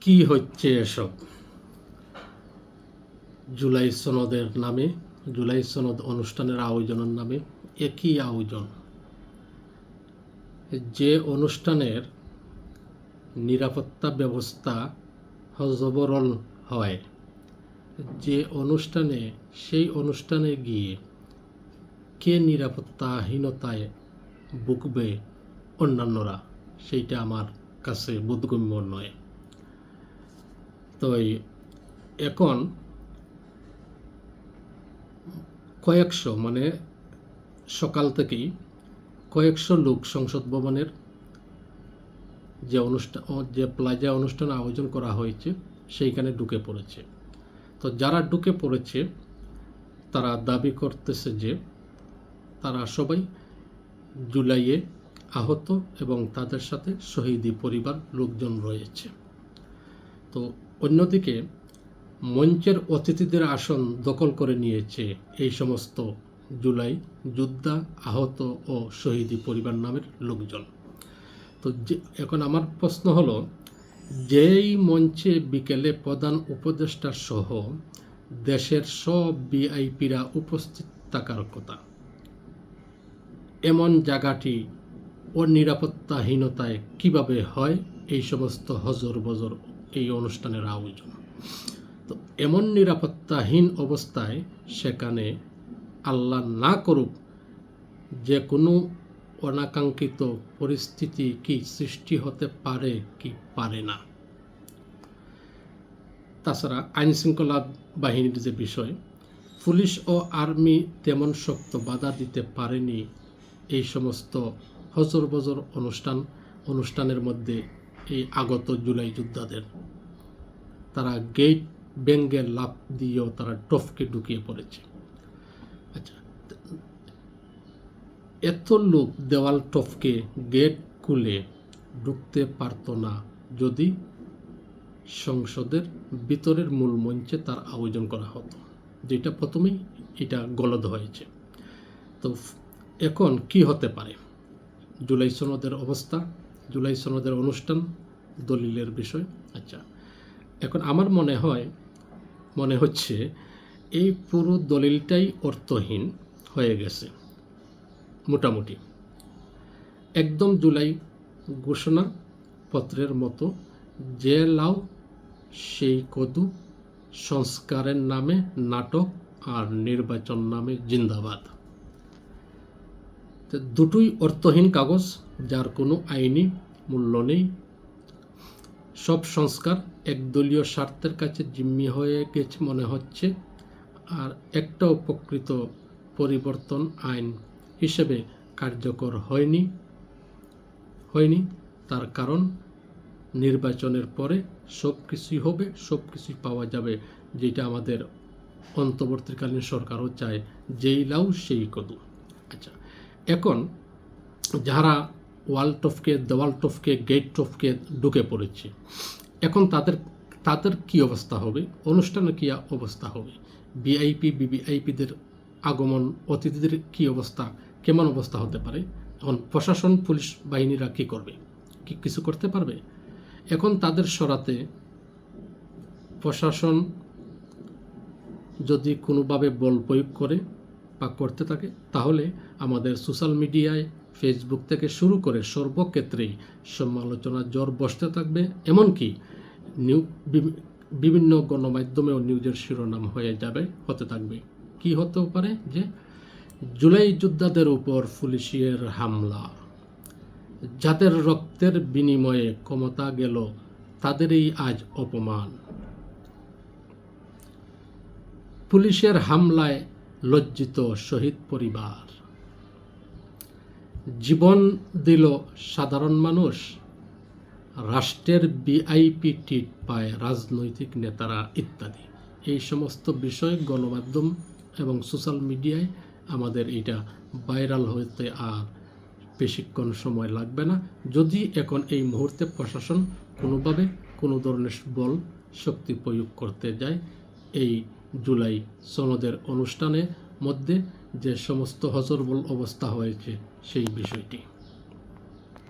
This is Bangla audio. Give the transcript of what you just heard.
কি হচ্ছে এসব? জুলাই সনদের নামে, জুলাই সনদ অনুষ্ঠানের আয়োজনের নামে একই আয়োজন। যে অনুষ্ঠানের নিরাপত্তা ব্যবস্থা হজবরল হয়, যে অনুষ্ঠানে, সেই অনুষ্ঠানে গিয়ে কে নিরাপত্তাহীনতায় ভুগবে অন্যান্যরা, সেইটা আমার কাছে বোধগম্য নয়। তো এখন কয়েকশো মানে সকাল থেকেই কয়েকশো লোক সংসদ ভবনের যে অনুষ্ঠান যে প্লাজা অনুষ্ঠান আয়োজন করা হয়েছে, সেইখানে ঢুকে পড়েছে। তো যারা ঢুকে পড়েছে, তারা দাবি করতেছে যে তারা সবাই জুলাইয়ে আহত এবং তাদের সাথে শহীদি পরিবার লোকজন রয়েছে। তো অন্যদিকে, মঞ্চের অতিথিদের আসন দখল করে নিয়েছে এই সমস্ত জুলাই যোদ্ধা আহত ও শহীদি পরিবার নামের লোকজন। তো যে, এখন আমার প্রশ্ন হলো, যেই মঞ্চে বিকেলে প্রধান উপদেষ্টা সহ দেশের সব বিআইপিরা উপস্থিত থাকার কথা, এমন জায়গাটি ও নিরাপত্তাহীনতায় কীভাবে হয়? এই সমস্ত হজর বজর এই অনুষ্ঠানের আয়োজন। তো এমন নিরাপত্তাহীন অবস্থায় সেখানে আল্লাহ না করুক যে কোনো অনাকাঙ্ক্ষিত পরিস্থিতি কি সৃষ্টি হতে পারে কি পারে না। তাছাড়া আইন শৃঙ্খলা বাহিনীর যে বিষয়, পুলিশ ও আর্মি তেমন শক্ত বাধা দিতে পারেনি। এই সমস্ত হজর বজর অনুষ্ঠান, অনুষ্ঠানের মধ্যে এই আগত জুলাই যোদ্ধাদের। তারা গেট ব্যঙ্গে লাভ দিয়েও তারা টফকে ঢুকিয়ে পড়েছে। আচ্ছা এত লোক দেওয়াল টফকে গেট খুলে ঢুকতে পারতো না যদি সংসদের ভিতরের মূল মঞ্চে তার আয়োজন করা হতো, যেটা প্রথমেই এটা গলদ হয়েছে। তো এখন কি হতে পারে? জুলাই সনদের অবস্থা জুলাই সনদের অনুষ্ঠান দলিলের বিষয়। আচ্ছা এখন আমার মনে হয়, মনে হচ্ছে এই পুরো দলিলটাই অর্থহীন হয়ে গেছে, মোটামুটি। একদম জুলাই ঘোষণা পত্রের মতো যে লাও সেই কদু, সংস্কারের নামে নাটক আর নির্বাচন নামে জিন্দাবাদ। দুটোই অর্থহীন কাগজ যার কোনো আইনি মূল্য নেই। সব সংস্কার একদলীয় স্বার্থের কাছে জিম্মি হয়ে গেছে মনে হচ্ছে, আর একটা উপকৃত পরিবর্তন আইন হিসেবে কার্যকর হয়নি। হয়নি, তার কারণ নির্বাচনের পরে সব কিছুই হবে, সব কিছুই পাওয়া যাবে, যেটা আমাদের অন্তর্বর্তীকালীন সরকারও চায়, যেই লাউ সেই কদু। আচ্ছা এখন যারা ওয়াল টফকে দেওয়াল টফকে গেট টফকে ঢুকে পড়েছে। এখন তাদের তাদের কি অবস্থা হবে? অনুষ্ঠানে কী অবস্থা হবে? বিআইপি বিবিআইপিদের আগমন, অতিথিদের কি অবস্থা? কেমন অবস্থা হতে পারে? এখন প্রশাসন, পুলিশ বাহিনীরা কি করবে? কি কিছু করতে পারবে? এখন তাদের সরাতে প্রশাসন যদি কোনোভাবে বল প্রয়োগ করে বা করতে থাকে, তাহলে আমাদের সোশ্যাল মিডিয়ায় ফেসবুক থেকে শুরু করে সর্বক্ষেত্রেই সমালোচনা জ্বর বসতে থাকবে। এমনকি নিউ বিভিন্ন গণমাধ্যমেও নিউজের শিরোনাম হয়ে যাবে, হতে থাকবে। কি হতেও পারে যে জুলাই যোদ্ধাদের উপর পুলিশের হামলা। যাদের রক্তের বিনিময়ে ক্ষমতা গেল, তাদেরই আজ অপমান। পুলিশের হামলায় লজ্জিত শহীদ পরিবার। জীবন দিল সাধারণ মানুষ। রাষ্ট্রের বিআইপি টিট পায় রাজনৈতিক নেতারা ইত্যাদি। এই সমস্ত বিষয় গণমাধ্যম এবং সোশ্যাল মিডিয়ায় আমাদের এটা ভাইরাল হতে আর বেশিক্ষণ সময় লাগবে না। যদি এখন এই মুহূর্তে প্রশাসন কোনোভাবে কোনো ধরনের বল, শক্তি প্রয়োগ করতে যায়, এই জুলাই সনদের অনুষ্ঠানের মধ্যে যে সমস্ত হজরবল অবস্থা হয়েছে সেই বিষয়টি।